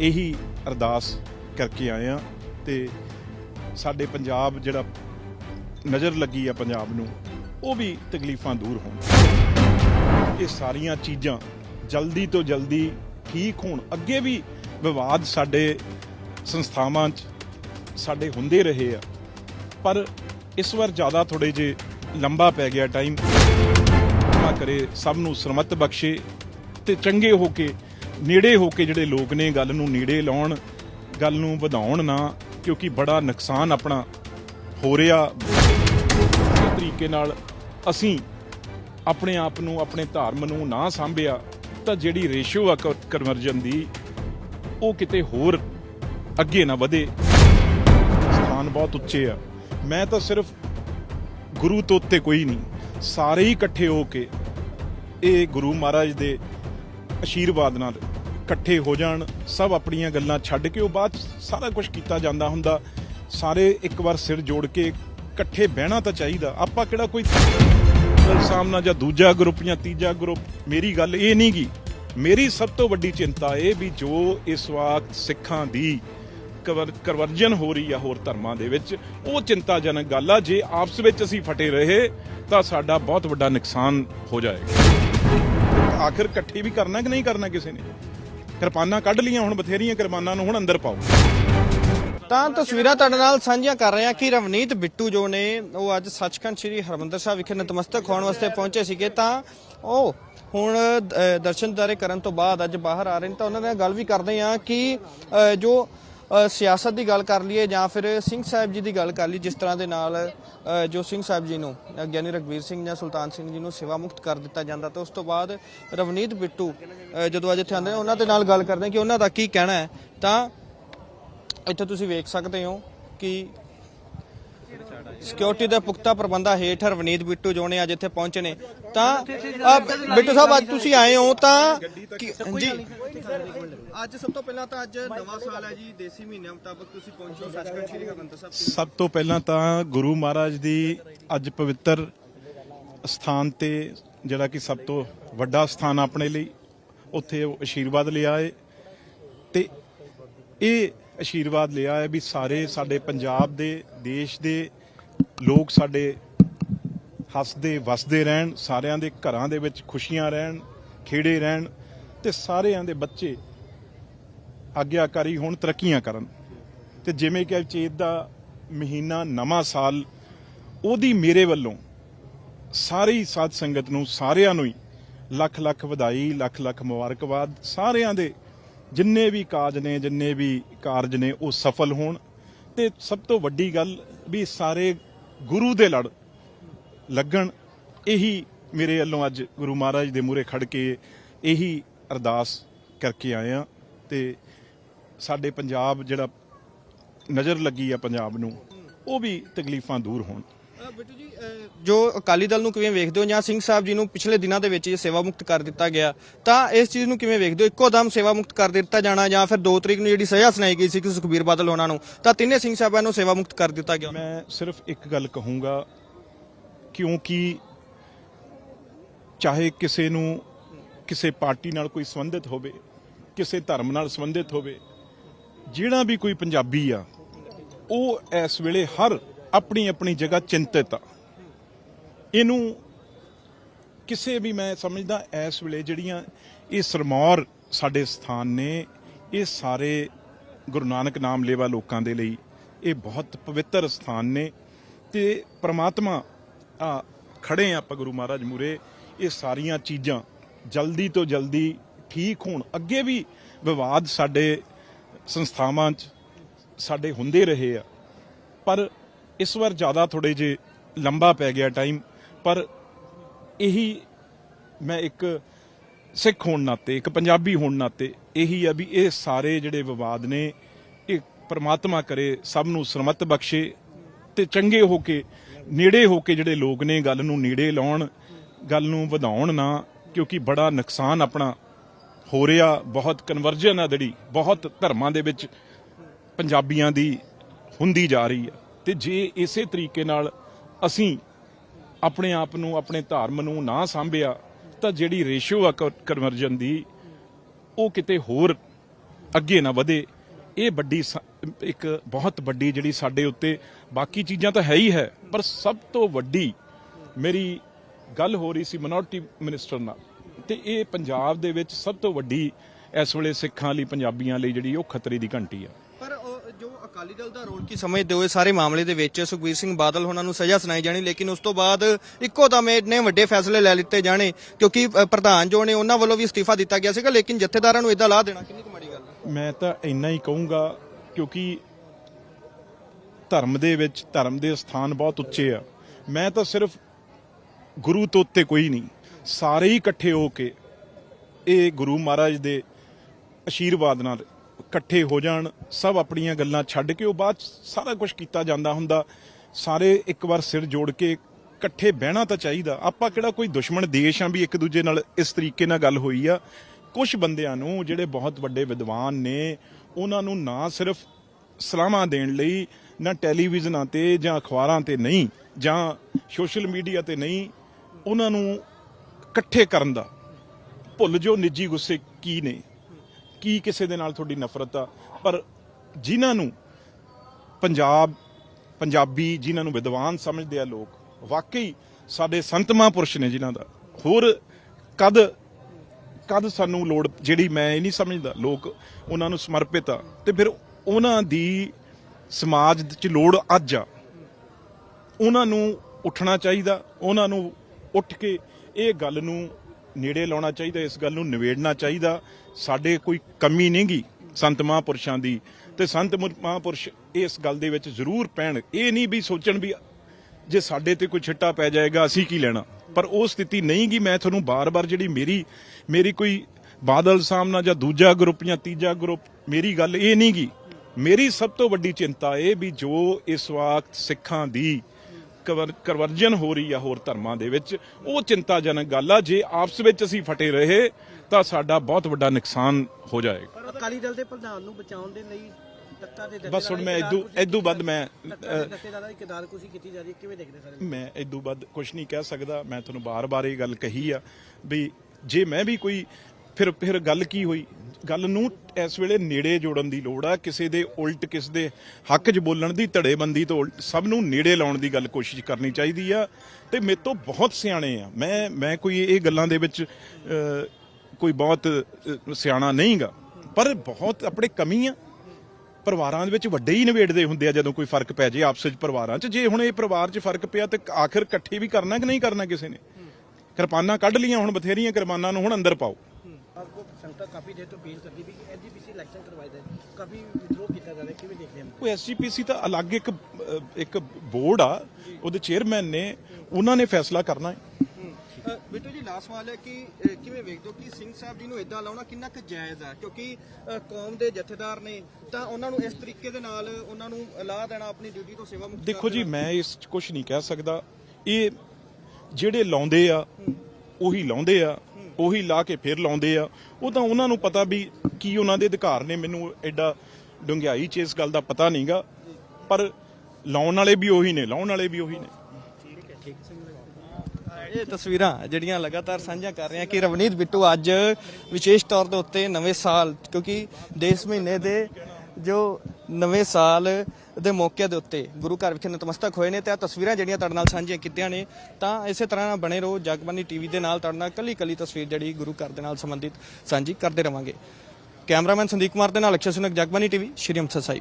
ਇਹੀ ਅਰਦਾਸ ਕਰਕੇ ਆਏ ਆ ਤੇ ਸਾਡੇ ਪੰਜਾਬ ਜਿਹੜਾ ਨਜ਼ਰ ਲੱਗੀ ਆ ਪੰਜਾਬ ਨੂੰ, ਉਹ ਵੀ ਤਕਲੀਫਾਂ ਦੂਰ ਹੋਣ। ਇਹ ਸਾਰੀਆਂ ਚੀਜ਼ਾਂ ਜਲਦੀ ਤੋਂ ਜਲਦੀ ਠੀਕ ਹੋਣ। ਅੱਗੇ ਵੀ ਵਿਵਾਦ ਸਾਡੇ ਸੰਸਥਾਵਾਂ 'ਚ ਸਾਡੇ ਹੁੰਦੇ ਰਹੇ ਆ, ਪਰ ਇਸ ਵਾਰ ਜ਼ਿਆਦਾ ਥੋੜੇ ਜੇ ਲੰਬਾ ਪੈ ਗਿਆ ਟਾਈਮ ਕਰੇ ਸਭ ਨੂੰ ਸਰਮਤ ਬਖਸ਼ੇ ਤੇ ਚੰਗੇ ਹੋ ਕੇ ਨੇੜੇ ਹੋ ਕੇ ਜਿਹੜੇ ਲੋਕ ਨੇ ਗੱਲ ਨੂੰ ਨੇੜੇ ਲਾਉਣ, ਗੱਲ ਨੂੰ ਵਧਾਉਣ ਨਾ, ਕਿਉਂਕਿ ਬੜਾ ਨੁਕਸਾਨ ਆਪਣਾ ਹੋ ਰਿਹਾ। ਤਰੀਕੇ ਨਾਲ ਅਸੀਂ ਆਪਣੇ ਆਪ ਨੂੰ, ਆਪਣੇ ਧਰਮ ਨੂੰ ਨਾ ਸਾਂਭਿਆ, ਤਾਂ ਜਿਹੜੀ ਰੇਸ਼ੋ ਆ ਕਨਵਰਜਨ ਦੀ, ਉਹ ਕਿਤੇ ਹੋਰ ਅੱਗੇ ਨਾ ਵਧੇ। ਸਥਾਨ ਬਹੁਤ ਉੱਚੇ ਆ। ਮੈਂ ਤਾਂ ਸਿਰਫ ਗੁਰੂ ਤੋਂ ਉੱਤੇ ਕੋਈ ਨਹੀਂ, ਸਾਰੇ ਹੀ ਇਕੱਠੇ ਹੋ ਕੇ ਇਹ ਗੁਰੂ ਮਹਾਰਾਜ ਦੇ ਆਸ਼ੀਰਵਾਦ ਨਾਲ ਇਕੱਠੇ ਹੋ ਜਾਣ, ਸਭ ਆਪਣੀਆਂ ਗੱਲਾਂ ਛੱਡ ਕੇ ਉਹ ਬਾਅਦ 'ਚ ਸਾਰਾ ਕੁਝ ਕੀਤਾ ਜਾਂਦਾ ਹੁੰਦਾ। ਸਾਰੇ ਇੱਕ ਵਾਰ ਸਿਰ ਜੋੜ ਕੇ ਇਕੱਠੇ ਬਹਿਣਾ ਤਾਂ ਚਾਹੀਦਾ। ਆਪਾਂ ਕਿਹੜਾ ਕੋਈ ਸਾਹਮਣਾ ਜਾਂ ਦੂਜਾ ਗਰੁੱਪ ਜਾਂ ਤੀਜਾ ਗਰੁੱਪ? ਮੇਰੀ ਗੱਲ ਇਹ ਨਹੀਂ ਗੀ। ਮੇਰੀ ਸਭ ਤੋਂ ਵੱਡੀ ਚਿੰਤਾ ਇਹ ਵੀ ਜੋ ਇਸ ਵਕਤ ਸਿੱਖਾਂ ਦੀ ਕਵਰ ਕਰਵਰਜਨ ਹੋ ਰਹੀ ਆ ਹੋਰ ਧਰਮਾਂ ਦੇ ਵਿੱਚ, ਉਹ ਚਿੰਤਾਜਨਕ ਗੱਲ ਆ। ਜੇ ਆਪਸ ਵਿੱਚ ਅਸੀਂ ਫਟੇ ਰਹੇ, ਤਾਂ ਸਾਡਾ ਬਹੁਤ ਵੱਡਾ ਨੁਕਸਾਨ ਹੋ ਜਾਏਗਾ। ਆਖਿਰ ਇਕੱਠੇ ਵੀ ਕਰਨਾ ਕਿ ਨਹੀਂ ਕਰਨਾ ਕਿਸੇ ਨੇ? ਕਿਰਪਾਨਾਂ ਕੱਢ ਲੀਆਂ ਹੁਣ ਬਥੇਰੀਆਂ ਕਿਰਪਾਨਾਂ ਨੂੰ ਹੁਣ ਅੰਦਰ ਪਾਓ। ਤਾਂ ਤਸਵੀਰਾਂ ਤੁਹਾਡੇ ਨਾਲ ਸਾਂਝੀਆਂ ਕਰ ਰਹੇ ਹਾਂ ਕਿ ਰਵਨੀਤ ਬਿੱਟੂ ਜੋ ਨੇ, ਉਹ ਅੱਜ ਸੱਚਖੰਡ ਸ੍ਰੀ ਹਰਮੰਦਰ ਸਾਹਿਬ ਵਿਖੇ ਨਤਮਸਤਕ ਹੋਣ ਵਾਸਤੇ ਪਹੁੰਚੇ ਸੀਗੇ। ਤਾਂ ਉਹ ਹੁਣ ਦਰਸ਼ਨ ਦਾਰੇ ਕਰਨ ਤੋਂ ਬਾਅਦ ਅੱਜ ਬਾਹਰ ਆ ਰਹੇ ਨੇ। ਤਾਂ ਉਹਨਾਂ ਨਾਲ ਗੱਲ ਵੀ ਕਰਦੇ ਹਾਂ ਕਿ ਜੋ ਸਿਆਸਤ ਦੀ ਗੱਲ ਕਰ ਲਈਏ ਜਾਂ ਫਿਰ ਸਿੰਘ ਸਾਹਿਬ ਜੀ ਦੀ ਗੱਲ ਕਰ ਲਈ ਜਿਸ ਤਰ੍ਹਾਂ ਦੇ ਨਾਲ ਜੋ ਸਿੰਘ ਸਾਹਿਬ ਜੀ ਨੂੰ ਗਿਆਨੀ ਰਗਵੀਰ ਸਿੰਘ ਜਾਂ ਸੁਲਤਾਨ ਸਿੰਘ ਜੀ ਨੂੰ ਸੇਵਾ ਮੁਕਤ ਕਰ ਦਿੱਤਾ ਜਾਂਦਾ, ਤਾਂ ਉਸ ਤੋਂ ਬਾਅਦ ਰਵਨੀਤ ਬਿੱਟੂ ਜਦੋਂ ਅੱਜ ਇੱਥੇ ਆਉਂਦੇ ਨੇ, ਉਹਨਾਂ ਦੇ ਨਾਲ ਗੱਲ ਕਰਦੇ ਕਿ ਉਹਨਾਂ ਦਾ ਕੀ ਕਹਿਣਾ ਹੈ। ਤਾਂ ਇੱਥੇ ਤੁਸੀਂ ਵੇਖ ਸਕਦੇ ਹੋ ਕਿ ਸਿਕਿਉਰਿਟੀ ਦੇ ਪੁਖਤਾ ਪ੍ਰਬੰਧਾਂ ਹੇਠ ਰਵਨੀਤ ਬਿੱਟੂ ਜੋ ਨੇ ਅੱਜ ਇੱਥੇ ਪਹੁੰਚੇ ਨੇ। ਤਾਂ ਬਿੱਟੂ ਸਾਹਿਬ ਅੱਜ ਤੁਸੀਂ ਆਏ ਹੋ ਤਾਂ ਜੀ ਅੱਜ ਸਭ ਤੋਂ ਪਹਿਲਾਂ ਤਾਂ ਅੱਜ ਨਵਾਂ ਸਾਲ ਹੈ ਜੀ ਦੇਸੀ ਮਹੀਨੇ ਮੁਤਾਬਕ ਤੁਸੀਂ ਪਹੁੰਚੇ। ਹੋ ਸੱਚਖੰਡ ਸ੍ਰੀ ਹਰਿਮੰਦਰ ਸਾਹਿਬ ਸਭ ਤੋਂ ਪਹਿਲਾਂ ਤਾਂ ਗੁਰੂ ਮਹਾਰਾਜ ਦੀ ਅੱਜ ਪਵਿੱਤਰ ਸਥਾਨ ਤੇ ਜਿਹੜਾ ਕਿ ਸਭ ਤੋਂ ਵੱਡਾ ਸਥਾਨ ਆਪਣੇ ਲਈ ਉੱਥੇ ਉਹ ਆਸ਼ੀਰਵਾਦ ਲਿਆ ਏ। ਤੇ ਇਹ ਆਸ਼ੀਰਵਾਦ ਲਿਆ ਹੈ ਵੀ ਸਾਰੇ ਸਾਡੇ ਪੰਜਾਬ ਦੇ ਦੇਸ਼ ਦੇ ਲੋਕ ਸਾਡੇ ਹੱਸਦੇ, ਵਸਦੇ ਰਹਿਣ, ਸਾਰਿਆਂ ਦੇ ਘਰਾਂ ਦੇ ਵਿੱਚ ਖੁਸ਼ੀਆਂ ਰਹਿਣ, ਖੇੜੇ ਰਹਿਣ ਤੇ ਸਾਰਿਆਂ ਦੇ ਬੱਚੇ ਆਗਿਆਕਾਰੀ ਹੋਣ, ਤਰੱਕੀਆਂ ਕਰਨ। ਤੇ ਜਿਵੇਂ ਕਿ ਚੇਤ ਦਾ ਮਹੀਨਾ ਨਵਾਂ ਸਾਲ, ਉਹਦੀ ਮੇਰੇ ਵੱਲੋਂ ਸਾਰੀ ਸਾਧ ਸੰਗਤ ਨੂੰ, ਸਾਰਿਆਂ ਨੂੰ ਹੀ ਲੱਖ ਲੱਖ ਵਧਾਈ, ਲੱਖ ਲੱਖ ਮੁਬਾਰਕਬਾਦ। ਸਾਰਿਆਂ ਦੇ ਜਿੰਨੇ ਵੀ ਕਾਜ ਨੇ, ਜਿੰਨੇ ਵੀ ਕਾਰਜ ਨੇ, ਉਹ ਸਫਲ ਹੋਣ। ਤੇ ਸਭ ਤੋਂ ਵੱਡੀ ਗੱਲ ਵੀ ਸਾਰੇ ਗੁਰੂ ਦੇ ਲੜ ਲੱਗਣ, ਇਹੀ ਮੇਰੇ ਵੱਲੋਂ ਅੱਜ ਗੁਰੂ ਮਹਾਰਾਜ ਦੇ ਮੂਹਰੇ ਖੜ ਕੇ ਇਹੀ ਅਰਦਾਸ ਕਰਕੇ ਆਏ ਆ ਤੇ ਸਾਡੇ ਪੰਜਾਬ ਜਿਹੜਾ ਨਜ਼ਰ ਲੱਗੀ ਆ ਪੰਜਾਬ ਨੂੰ, ਉਹ ਵੀ ਤਕਲੀਫਾਂ ਦੂਰ ਹੋਣ। ਬਿੱਟੂ ਜੀ ਜੋ ਅਕਾਲੀ ਦਲ ਨੂੰ ਕਿਵੇਂ ਵੇਖਦੇ ਹੋ ਜਾਂ ਸਿੰਘ ਸਾਹਿਬ ਜੀ ਨੂੰ ਪਿਛਲੇ ਦਿਨਾਂ ਦੇ ਵਿੱਚ ਇਹ ਸੇਵਾ ਮੁਕਤ ਕਰ ਦਿੱਤਾ ਗਿਆ ਤਾਂ ਇਸ ਚੀਜ਼ ਨੂੰ ਕਿਵੇਂ ਵੇਖਦੇ ਹੋ? ਇੱਕੋ ਦਮ ਸੇਵਾ ਮੁਕਤ ਕਰ ਦਿੱਤਾ ਜਾਣਾ ਜਾਂ ਫਿਰ 2 ਤਰੀਕ ਨੂੰ ਜਿਹੜੀ ਸਜ਼ਾ ਸੁਣਾਈ ਗਈ ਸੀ ਕਿ ਸੁਖਬੀਰ ਬਾਦਲ ਉਹਨਾਂ ਨੂੰ ਤਾਂ ਤਿੰਨੇ ਸਿੰਘ ਸਾਹਿਬਾਂ ਨੂੰ ਸੇਵਾ ਮੁਕਤ ਕਰ ਦਿੱਤਾ ਗਿਆ। ਮੈਂ ਸਿਰਫ ਇੱਕ ਗੱਲ ਕਹੂੰਗਾ ਕਿਉਂਕਿ ਚਾਹੇ ਕਿਸੇ ਨੂੰ ਕਿਸੇ ਪਾਰਟੀ ਨਾਲ ਕੋਈ ਸੰਬੰਧਿਤ ਹੋਵੇ ਕਿਸੇ ਧਰਮ ਨਾਲ ਸੰਬੰਧਿਤ ਹੋਵੇ ਜਿਹੜਾ ਵੀ ਕੋਈ ਪੰਜਾਬੀ ਆ ਉਹ ਇਸ ਵੇਲੇ ਹਰ ਆਪਣੀ ਆਪਣੀ ਜਗ੍ਹਾ ਚਿੰਤਿਤ ਆ। ਇਹਨੂੰ ਕਿਸੇ ਵੀ ਮੈਂ ਸਮਝਦਾ ਇਸ ਵੇਲੇ ਜਿਹੜੀਆਂ ਇਹ ਸਰਮੌਰ ਸਾਡੇ ਸਥਾਨ ਨੇ, ਇਹ ਸਾਰੇ ਗੁਰੂ ਨਾਨਕ ਨਾਮ ਲੇਵਾ ਲੋਕਾਂ ਦੇ ਲਈ ਇਹ ਬਹੁਤ ਪਵਿੱਤਰ ਸਥਾਨ ਨੇ ਤੇ ਪ੍ਰਮਾਤਮਾ ਆ ਖੜੇ ਆ ਆਪਾਂ ਗੁਰੂ ਮਹਾਰਾਜ ਮੂਰੇ ਇਹ ਸਾਰੀਆਂ ਚੀਜ਼ਾਂ ਜਲਦੀ ਤੋਂ ਜਲਦੀ ਠੀਕ ਹੋਣ। ਅੱਗੇ ਵੀ ਵਿਵਾਦ ਸਾਡੇ ਸੰਸਥਾਵਾਂ 'ਚ ਸਾਡੇ ਹੁੰਦੇ ਰਹੇ ਆ, ਪਰ ਇਸ ਵਾਰ ਜ਼ਿਆਦਾ ਥੋੜੇ ਜੇ ਲੰਬਾ ਪੈ ਗਿਆ ਟਾਈਮ ਪਰ ਇਹੀ ਮੈਂ ਇੱਕ ਸਿੱਖ ਹੋਣ ਨਾਤੇ, ਇੱਕ ਪੰਜਾਬੀ ਹੋਣ ਨਾਤੇ ਇਹੀ ਆ ਵੀ ਇਹ ਸਾਰੇ ਜਿਹੜੇ ਵਿਵਾਦ ਨੇ, ਇਹ ਪ੍ਰਮਾਤਮਾ ਕਰੇ, ਸਭ ਨੂੰ ਸਰਮਤ ਬਖਸ਼ੇ ਤੇ ਚੰਗੇ ਹੋ ਕੇ, ਨੇੜੇ ਹੋ ਕੇ ਜਿਹੜੇ ਲੋਕ ਨੇ ਗੱਲ ਨੂੰ ਨੇੜੇ ਲਾਉਣ, ਗੱਲ ਨੂੰ ਵਧਾਉਣ ਨਾ, ਕਿਉਂਕਿ ਬੜਾ ਨੁਕਸਾਨ ਆਪਣਾ ਹੋ ਰਿਹਾ, ਬਹੁਤ ਕਨਵਰਜਨ ਆ ਜਿਹੜੀ, ਬਹੁਤ ਧਰਮਾਂ ਦੇ ਵਿੱਚ ਪੰਜਾਬੀਆਂ ਦੀ ਹੁੰਦੀ ਜਾ ਰਹੀ ਹੈ ਤੇ ਜੇ ਇਸੇ ਤਰੀਕੇ ਨਾਲ ਅਸੀਂ ਆਪਣੇ ਆਪ ਨੂੰ, ਆਪਣੇ ਧਰਮ ਨੂੰ ਨਾ ਸਾਂਭਿਆ, ਤਾਂ ਜਿਹੜੀ ਰੇਸ਼ੋ ਆ ਕਨਵਰਜਨ ਦੀ, ਉਹ ਕਿਤੇ ਹੋਰ ਅੱਗੇ ਨਾ ਵਧੇ। ਇਹ ਵੱਡੀ ਸ- ਇੱਕ ਬਹੁਤ ਵੱਡੀ ਜਿਹੜੀ ਸਾਡੇ ਉੱਤੇ, ਬਾਕੀ ਚੀਜ਼ਾਂ ਤਾਂ ਹੈ ਹੀ ਹੈ, ਪਰ ਸਭ ਤੋਂ ਵੱਡੀ ਮੇਰੀ ਗੱਲ ਹੋ ਰਹੀ ਸੀ ਮਿਨੋਰਟੀ ਮਿਨਿਸਟਰ ਨਾਲ। ਤੇ ਇਹ ਪੰਜਾਬ ਦੇ ਵਿੱਚ ਸਭ ਤੋਂ ਵੱਡੀ ਇਸ ਵੇਲੇ ਸਿੱਖਾਂ ਲਈ, ਪੰਜਾਬੀਆਂ ਲਈ ਜਿਹੜੀ ਉਹ ਖਤਰੇ ਦੀ ਘੰਟੀ ਆ। ਅਕਾਲੀ ਦਲ ਦਾ ਰੋਲ ਕੀ ਸਮਝਦੇ ਹੋ ਇਹ ਸਾਰੇ ਮਾਮਲੇ ਦੇ ਵਿੱਚ? ਸੁਖਬੀਰ ਸਿੰਘ ਬਾਦਲ ਉਹਨਾਂ ਨੂੰ ਸਜ਼ਾ ਸੁਣਾਈ ਜਾਣੀ, ਲੇਕਿਨ ਉਸ ਤੋਂ ਬਾਅਦ ਇੱਕੋ ਦਮ ਇੰਨੇ ਵੱਡੇ ਫੈਸਲੇ ਲੈ ਲਿੱਤੇ ਜਾਣੇ, ਕਿਉਂਕਿ ਪ੍ਰਧਾਨ ਜੋ ਨੇ ਉਹਨਾਂ ਵੱਲੋਂ ਵੀ ਅਸਤੀਫਾ ਦਿੱਤਾ ਗਿਆ ਸੀਗਾ, ਲੇਕਿਨ ਜਥੇਦਾਰਾਂ ਨੂੰ ਇਦਾਂ ਲਾਹ ਦੇਣਾ ਕਿੰਨੀ ਕੁ ਮਾੜੀ ਗੱਲ ਹੈ? ਮੈਂ ਤਾਂ ਇੰਨਾ ਹੀ ਕਹੂੰਗਾ, ਕਿਉਂਕਿ ਧਰਮ ਦੇ ਵਿੱਚ, ਧਰਮ ਦੇ ਸਥਾਨ ਬਹੁਤ ਉੱਚੇ ਆ। ਮੈਂ ਤਾਂ ਸਿਰਫ ਗੁਰੂ ਤੋਂ ਉੱਤੇ ਕੋਈ ਨਹੀਂ, ਸਾਰੇ ਹੀ ਇਕੱਠੇ ਹੋ ਕੇ ਇਹ ਗੁਰੂ ਮਹਾਰਾਜ ਦੇ ਆਸ਼ੀਰਵਾਦ ਨਾਲ ਇਕੱਠੇ ਹੋ ਜਾਣ, ਸਭ ਆਪਣੀਆਂ ਗੱਲਾਂ ਛੱਡ ਕੇ ਉਹ ਬਾਅਦ 'ਚ ਸਾਰਾ ਕੁਝ ਕੀਤਾ ਜਾਂਦਾ ਹੁੰਦਾ। ਸਾਰੇ ਇੱਕ ਵਾਰ ਸਿਰ ਜੋੜ ਕੇ ਇਕੱਠੇ ਬਹਿਣਾ ਤਾਂ ਚਾਹੀਦਾ। ਆਪਾਂ ਕਿਹੜਾ ਕੋਈ ਦੁਸ਼ਮਣ ਦੇਸ਼ ਆ ਵੀ ਇੱਕ ਦੂਜੇ ਨਾਲ ਇਸ ਤਰੀਕੇ ਨਾਲ ਗੱਲ ਹੋਈ ਆ? ਕੁਝ ਬੰਦਿਆਂ ਨੂੰ ਜਿਹੜੇ ਬਹੁਤ ਵੱਡੇ ਵਿਦਵਾਨ ਨੇ, ਉਹਨਾਂ ਨੂੰ ਨਾ ਸਿਰਫ ਸਲਾਹਾਂ ਦੇਣ ਲਈ, ਨਾ ਟੈਲੀਵਿਜ਼ਨਾਂ ਤੇ ਜਾਂ ਅਖਬਾਰਾਂ ਤੇ ਨਹੀਂ, ਜਾਂ ਸੋਸ਼ਲ ਮੀਡੀਆ ਤੇ ਨਹੀਂ, ਉਹਨਾਂ ਨੂੰ ਇਕੱਠੇ ਕਰਨ ਦਾ। ਭੁੱਲ ਜੋ ਨਿੱਜੀ ਗੁੱਸੇ ਕੀ ਨੇ। ਕੀ ਕਿਸੇ ਦੇ ਨਾਲ ਤੁਹਾਡੀ ਨਫ਼ਰਤ ਆ? ਪਰ ਜਿਨ੍ਹਾਂ ਨੂੰ ਪੰਜਾਬ, ਪੰਜਾਬੀ ਜਿਨ੍ਹਾਂ ਨੂੰ ਵਿਦਵਾਨ ਸਮਝਦੇ ਆ ਲੋਕ, ਵਾਕਈ ਸਾਡੇ ਸੰਤ ਮਹਾਂਪੁਰਸ਼ ਨੇ ਜਿਨ੍ਹਾਂ ਦਾ। ਹੋਰ ਕਦ ਕਦ ਸਾਨੂੰ ਲੋੜ ਜਿਹੜੀ ਮੈਂ ਇਹ ਨਹੀਂ ਸਮਝਦਾ, ਲੋਕ ਉਹਨਾਂ ਨੂੰ ਸਮਰਪਿਤ ਆ। ਤੇ ਫਿਰ ਉਹਨਾਂ ਦੀ ਸਮਾਜ 'ਚ ਲੋੜ ਅੱਜ ਆ। ਉਹਨਾਂ ਨੂੰ ਉੱਠਣਾ ਚਾਹੀਦਾ, ਉਹਨਾਂ ਨੂੰ ਉੱਠ ਕੇ ਇਹ ਗੱਲ ਨੂੰ ਨੇੜੇ ਲਾਉਣਾ ਚਾਹੀਦਾ, ਇਸ ਗੱਲ ਨੂੰ ਨਿਵੇੜਨਾ ਚਾਹੀਦਾ। ਸਾਡੇ ਕੋਈ ਕਮੀ ਨਹੀਂਗੀ ਸੰਤ ਮਹਾਂਪੁਰਸ਼ਾਂ ਦੀ। ਤੇ ਸੰਤ ਮਹਾਂਪੁਰਸ਼ ਇਸ ਗੱਲ ਦੇ ਵਿੱਚ ਜ਼ਰੂਰ ਪੈਣ। ਇਹ ਨਹੀਂ ਵੀ ਸੋਚਣ ਵੀ ਜੇ ਸਾਡੇ ਤੇ ਕੋਈ ਛਿੱਟਾ ਪੈ ਜਾਏਗਾ, ਅਸੀਂ ਕੀ ਲੈਣਾ? ਪਰ ਉਹ ਸਥਿਤੀ ਨਹੀਂ ਗੀ ਮੈਂ ਤੁਹਾਨੂੰ ਬਾਰ-ਬਾਰ ਜਿਹੜੀ ਮੇਰੀ ਮੇਰੀ ਕੋਈ ਬਾਦਲ ਸਾਹਮਣਾ ਜਾਂ ਦੂਜਾ ਗਰੁੱਪ ਜਾਂ ਤੀਜਾ ਗਰੁੱਪ, ਮੇਰੀ ਗੱਲ ਇਹ ਨਹੀਂ ਗੀ ਮੇਰੀ ਸਭ ਤੋਂ ਵੱਡੀ ਚਿੰਤਾ ਇਹ ਵੀ ਜੋ ਇਸ ਵਕਤ ਸਿੱਖਾਂ ਦੀ ਕਰਵਰਜਨ ਹੋ ਰਹੀ ਆ ਹੋਰ ਧਰਮਾਂ ਦੇ ਵਿੱਚ। ਉਹ ਚਿੰਤਾਜਨਕ ਗੱਲ ਆ ਜੇ ਆਪਸ ਵਿੱਚ ਅਸੀਂ ਫਟੇ ਰਹੇ ਤਾਂ ਸਾਡਾ ਬਹੁਤ ਵੱਡਾ ਨੁਕਸਾਨ ਹੋ ਜਾਏਗਾ। ਅਕਾਲੀ ਦਲ ਦੇ ਪ੍ਰਧਾਨ ਨੂੰ ਬਚਾਉਣ ਦੇ ਲਈ ਬਸ ਹੁਣ ਮੈਂ ਇਦੋਂ ਇਦੋਂ ਵੱਧ ਮੈਂ ਮੈਂ ਇਦੋਂ ਵੱਧ ਕੁਝ ਨਹੀਂ ਕਹਿ ਸਕਦਾ। ਮੈਂ ਤੁਹਾਨੂੰ ਬਾਰ-ਬਾਰ ਇਹ ਗੱਲ ਕਹੀ ਆ ਵੀ ਜੇ ਮੈਂ ਵੀ ਕੋਈ ਫਿਰ ਫਿਰ ਗੱਲ ਕੀ ਹੋਈ? ਗੱਲ ਨੂੰ ਇਸ ਵੇਲੇ ਨੇੜੇ ਜੋੜਨ ਦੀ ਲੋੜ ਆ ਕਿਸੇ ਦੇ ਉਲਟ ਕਿਸ ਦੇ ਹੱਕ 'ਚ ਬੋਲਣ ਦੀ ਧੜੇਬੰਦੀ ਤੋਂ ਉਲਟ ਸਭ ਨੂੰ ਨੇੜੇ ਲਾਉਣ ਦੀ ਗੱਲ ਕੋਸ਼ਿਸ਼ ਕਰਨੀ ਚਾਹੀਦੀ ਆ। ਤੇ ਮੇਰੇ ਤੋਂ ਬਹੁਤ ਸਿਆਣੇ ਆ। ਮੈਂ ਮੈਂ ਕੋਈ ਇਹ ਗੱਲਾਂ ਦੇ ਵਿੱਚ ਕੋਈ ਬਹੁਤ ਅ, ਸਿਆਣਾ ਨਹੀਂਗਾ। ਪਰ ਬਹੁਤ ਆਪਣੇ ਕਮੀ ਆ। ਪਰਿਵਾਰਾਂ ਦੇ ਵਿੱਚ ਵੱਡੇ ਹੀ ਨਿਬੇੜਦੇ ਹੁੰਦੇ ਆ ਜਦੋਂ ਕੋਈ ਫ਼ਰਕ ਪੈ ਜੇ ਆਪਸ ਵਿੱਚ ਪਰਿਵਾਰਾਂ 'ਚ। ਜੇ ਹੁਣ ਇਹ ਪਰਿਵਾਰ 'ਚ ਫ਼ਰਕ ਪਿਆ ਤੇ ਆਖਿਰ ਇਕੱਠੇ ਵੀ ਕਰਨਾ ਕਿ ਨਹੀਂ ਕਰਨਾ ਕਿਸੇ ਨੇ? ਕਿਰਪਾਨਾਂ ਕੱਢ ਲੀਆਂ ਹੁਣ ਬਥੇਰੀਆਂ ਕਿਰਪਾਨਾਂ ਨੂੰ ਹੁਣ ਅੰਦਰ ਪਾਓ। ਸੰਸਥਾ ਕਾਫੀ ਦੇਰ ਤੋਂ ਅਪੀਲ ਕਰਦੀ ਵੀ ਕਿ ਐਸਜੀਪੀਸੀ ਇਲੈਕਸ਼ਨ ਕਰਵਾਏ ਦੇ ਕਾਫੀ ਵਿਦਰੋਹ ਕੀਤਾ ਜਾ ਰਿਹਾ ਕਿਵੇਂ ਦੇਖਦੇ ਹਨ ਉਹ ਐਸਜੀਪੀਸੀ ਤਾਂ ਅਲੱਗ ਇੱਕ ਇੱਕ ਬੋਰਡ ਆ ਉਹਦੇ ਚੇਅਰਮੈਨ ਨੇ ਉਹਨਾਂ ਨੇ ਫੈਸਲਾ ਕਰਨਾ ਹੈ। ਬਿੱਟੂ ਜੀ ਲਾਸਟ ਸਵਾਲ ਹੈ ਕਿ ਕਿਵੇਂ ਵੇਖਦੇ ਹੋ ਕਿ ਸਿੰਘ ਸਾਹਿਬ ਜੀ ਨੂੰ ਇਦਾਂ ਲਾਉਣਾ ਕਿੰਨਾ ਕੁ ਜਾਇਜ਼ ਹੈ ਕਿਉਂਕਿ ਕੌਮ ਦੇ ਜਥੇਦਾਰ ਨੇ ਤਾਂ ਉਹਨਾਂ ਨੂੰ ਇਸ ਤਰੀਕੇ ਦੇ ਨਾਲ ਉਹਨਾਂ ਨੂੰ ਲਾ ਦੇਣਾ ਆਪਣੀ ਡਿਊਟੀ ਤੋਂ ਸੇਵਾ ਮੁਕਤ ਦੇਖੋ ਜੀ ਮੈਂ ਇਸ ਕੁਝ ਨਹੀਂ ਕਹਿ ਸਕਦਾ। ਇਹ ਜਿਹੜੇ ਲਾਉਂਦੇ ਆ ਉਹੀ ਲਾਉਂਦੇ ਆ। ਉਹੀ ਲਾ ਕੇ ਫਿਰ ਲਾਉਂਦੇ ਆ। ਉਹ ਤਾਂ ਉਹਨਾਂ ਨੂੰ ਪਤਾ ਵੀ ਕੀ ਉਹਨਾਂ ਦੇ ਅਧਿਕਾਰ ਨੇ। ਮੈਨੂੰ ਐਡਾ ਡੁੰਗਿਆਈ 'ਚ ਇਸ ਗੱਲ ਦਾ ਪਤਾ ਨਹੀਂਗਾ। ਪਰ ਲਾਉਣ ਵਾਲੇ ਵੀ ਉਹੀ ਨੇ, ਲਾਉਣ ਵਾਲੇ ਵੀ ਉਹੀ ਨੇ। ਇਹ ਤਸਵੀਰਾਂ ਜਿਹੜੀਆਂ ਲਗਾਤਾਰ ਸਾਂਝਾ ਕਰ ਰਹੇ ਹਾਂ ਕਿ ਰਵਨੀਤ ਬਿੱਟੂ ਅੱਜ ਵਿਸ਼ੇਸ਼ ਤੌਰ ਦੇ ਉੱਤੇ ਨਵੇਂ ਸਾਲ, ਕਿਉਂਕਿ ਦੇਸ਼ ਮਹੀਨੇ ਦੇ ਜੋ ਨਵੇਂ ਸਾਲ ਦੇ ਮੌਕੇ ਦੇ ਉੱਤੇ ਗੁਰੂ ਘਰ ਵਿਖੇ ਨਤਮਸਤਕ ਹੋਏ ਨੇ ਤੇ ਆ ਤਸਵੀਰਾਂ ਜਿਹੜੀਆਂ ਤੁਹਾਡੇ ਨਾਲ ਸਾਂਝੀਆਂ ਕੀਤੀਆਂ ਨੇ, ਤਾਂ ਇਸੇ ਤਰ੍ਹਾਂ ਬਣੇ ਰਹੋ ਜਗਬਾਨੀ ਟੀਵੀ ਦੇ ਨਾਲ, ਤੁਹਾਡੇ ਨਾਲ ਕੱਲੀ ਕੱਲੀ ਤਸਵੀਰ ਜਿਹੜੀ ਗੁਰੂ ਘਰ ਦੇ ਨਾਲ ਸੰਬੰਧਿਤ ਸਾਂਝੀ ਕਰਦੇ ਰਵਾਂਗੇ। ਕੈਮਰਾਮੈਨ ਸੰਦੀਪ ਕੁਮਾਰ ਦੇ ਨਾਲ ਅਕਸ਼ਰ ਸੁਨਕ ਜਗਬਾਨੀ ਟੀਵੀ, ਸ਼੍ਰੀ ਅੰਮ੍ਰਿਤਸਰ ਸਾਹਿਬ।